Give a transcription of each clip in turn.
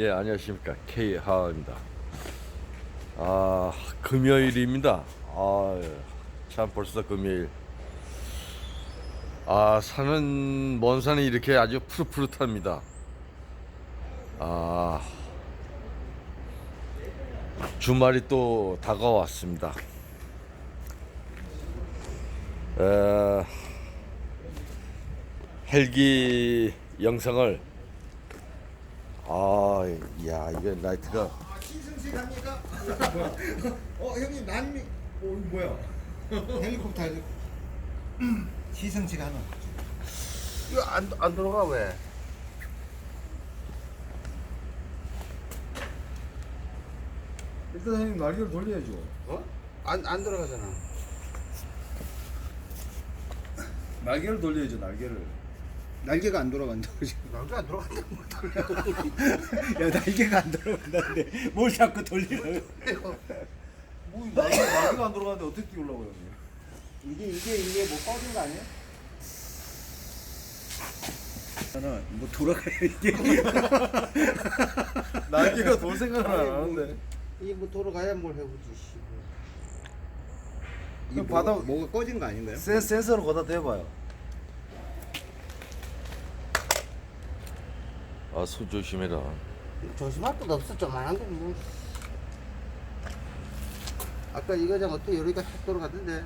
예, 안녕하십니까. K 하입니다. 아, 금요일입니다. 아, 참 벌써 금요일. 아, 산은, 먼 산이 이렇게 아주 푸릇푸릇합니다. 아, 주말이 또 다가왔습니다. 에, 헬기 영상을 아, 야, 이거 라이트가 아, 시승식 합니까? 어, 형님, 난미, 어, 뭐야? 헬리콥터 헬리 시승식 하나. 이거 안, 안 들어가 왜? 일단 형님 날개를 돌려야죠. 어? 안, 안 들어가잖아. 날개를 돌려야죠, 날개를. 날개가 안 돌아간다고 지금. 날개 안 들어간다고 못 야, 날개가 안 돌아간다는데 뭘 자꾸 돌리라고? 뭐 날개, 날개가 안 돌아가는데 어떻게 띄우려고 형님? 이게, 이게, 이게 뭐 꺼진 거 아니야? 나는 뭐 돌아가야 이게. 날개가 돌 생각은 안 하는데. 이게 뭐 돌아가야 뭘 해보지, 씨. 이게 뭐, 바다 뭐가 꺼진 거 아닌가요? 센 센서로 거다 대봐요. 아, 손 조심해라. 조심할 것도 없어, 좀만한 거 뭐. 아까 이거장 어떻게 여기가 탁 돌아가던데?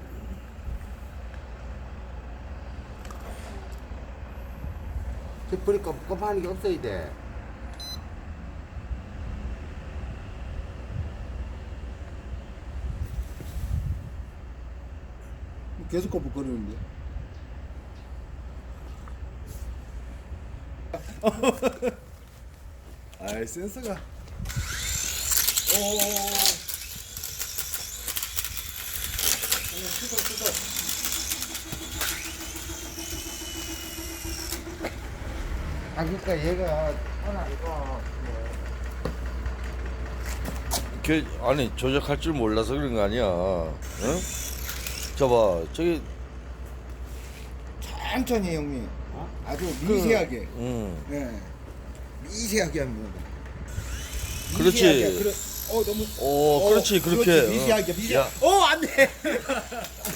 저 불이 껌껌하는 게 없어야 돼. 계속 거북거리는데. 아이 센서가. 오. 수도 수도. 아, 그러니까 얘가 하나 이거 그, 아니, 조작할 줄 몰라서 그런 거 아니야. 응? 저봐, 저기, 천천히 형님. 어? 아주 미세하게. 응. 네. 미세하게 하는 거. 그렇지. 미세하게. 그래. 어 너무. 오, 그렇지, 그렇게. 그렇지, 미세하게 미세. 야. 어 안돼.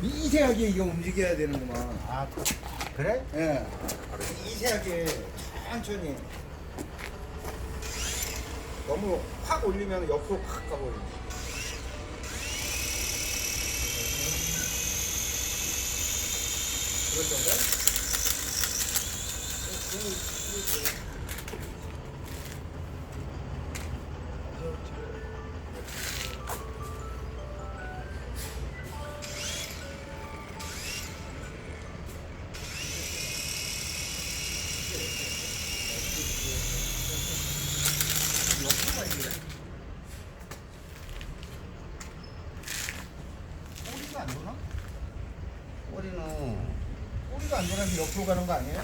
미세하게 이거 움직여야 되는구만. 아 그래? 예. 미세하게 천천히. 너무 확 올리면 옆으로 확 가버려. 그 럴정 돌아서 옆으로 가는 거 아니에요?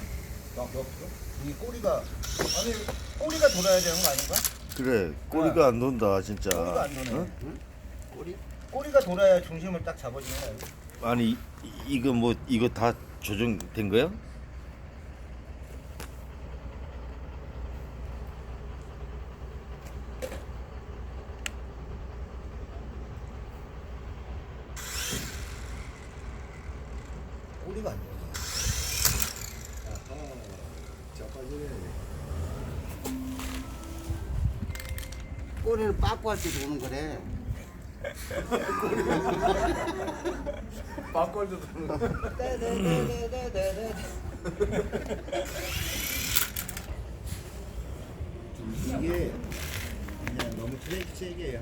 옆, 옆으로? 이 꼬리가 아니 꼬리가 돌아야 되는 거 아닌가? 그래, 꼬리가 안 돈다, 진짜. 꼬리가 안 도네. 응? 꼬리? 꼬리가 돌아야 중심을 딱 잡아주는 거야. 아니, 이- 이거 뭐, 이거 다 조정된 거야? 꼬리가 안 도네. 아하, 자빠지네. 꼬리를 빠꾸 할 때도 오는 거래. 막걸리도 도는 거. 이게 그냥 너무 트레이 세게.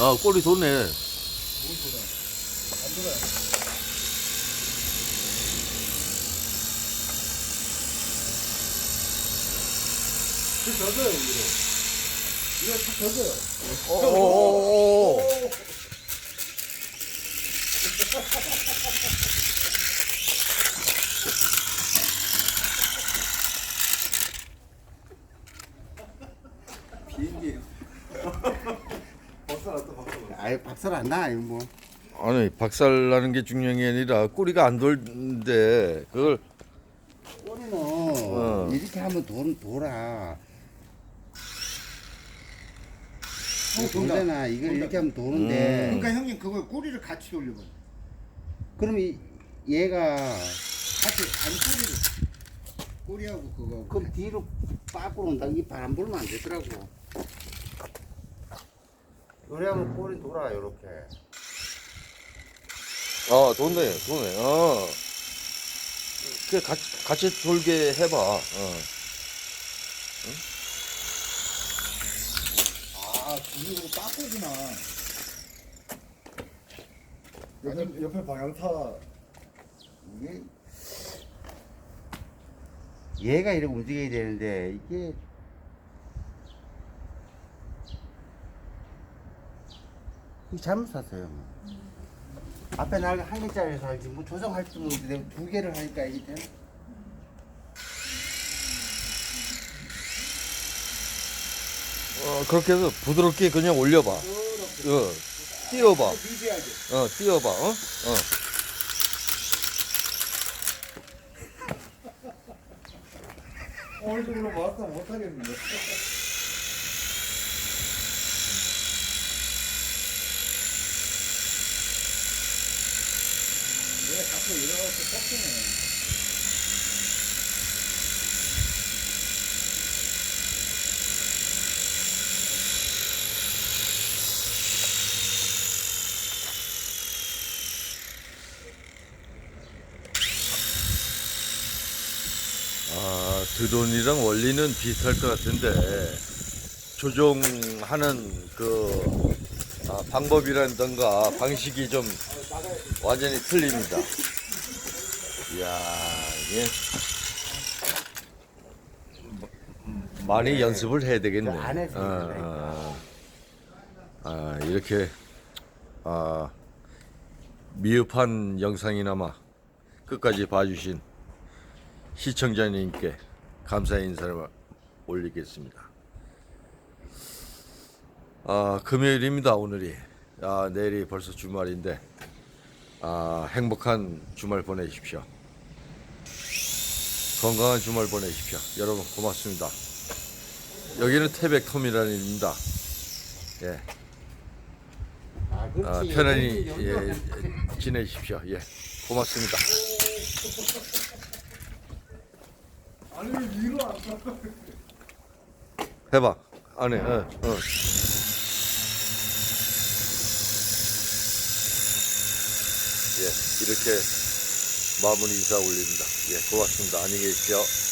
아, 꼬리 돌아? 안 돌아요. 젖어요, 위로. 이거 다 젖어요. 오오오오. 비행기. 벗어났다, 벗어났다. 아이 박살 안 나, 이거 뭐. 아니 박살 나는 게 중요한 게 아니라 꼬리가 안 돌는데 그걸 꼬리는 어. 이렇게 하면 돌, 돌아. 어, 돈다. 돌잖아. 이걸 돈다. 이렇게 하면 도는데. 그러니까 형님 그거 꼬리를 같이 돌려봐. 그럼 이, 얘가 같이 아니 꼬리를 꼬리하고 그거. 그럼 뒤로 빠꾸로 온다. 이 바람 불면 안 되더라고. 요래하면 꼬리 돌아 요렇게. 아 도네 도네 어. 그 같이 같이 돌게 해봐. 어. 아 뒤로 빠꾸구나. 옆에 옆에 방향타. 이게 얘가 이렇게 움직여야 되는데 이게 이게 잘못 샀어요. 앞에 날한 개짜리 살지 뭐 조정할 줄 모르는데 두 개를 하니까 이게 되나? 어 그렇게 해서 부드럽게 그냥 올려봐. 어. 띄워봐. 미세하게. 어 띄워봐. 어. 어. 얼굴로 마스터 못하겠는데. 내가 자꾸 일어나서 뻑기네. 드론이랑 원리는 비슷할 것 같은데 조종하는 그 아, 방법이라든가 방식이 좀 완전히 틀립니다. 이야, 이게 많이 연습을 해야 되겠네. 그 어, 어. 아, 이렇게 아, 미흡한 영상이나마 끝까지 봐주신 시청자님께 감사의 인사를 올리겠습니다. 아, 금요일입니다, 오늘이. 아, 내일이 벌써 주말인데, 아, 행복한 주말 보내십시오. 건강한 주말 보내십시오. 여러분, 고맙습니다. 여기는 태백 터미널 입니다. 예, 아, 아. 편안히 예, 지내십시오. 예, 고맙습니다. 아니 위로 안 가. 해봐. 안에, 어, 어. 예, 이렇게 마무리 인사 올립니다. 예, 고맙습니다. 안녕히 계십시오.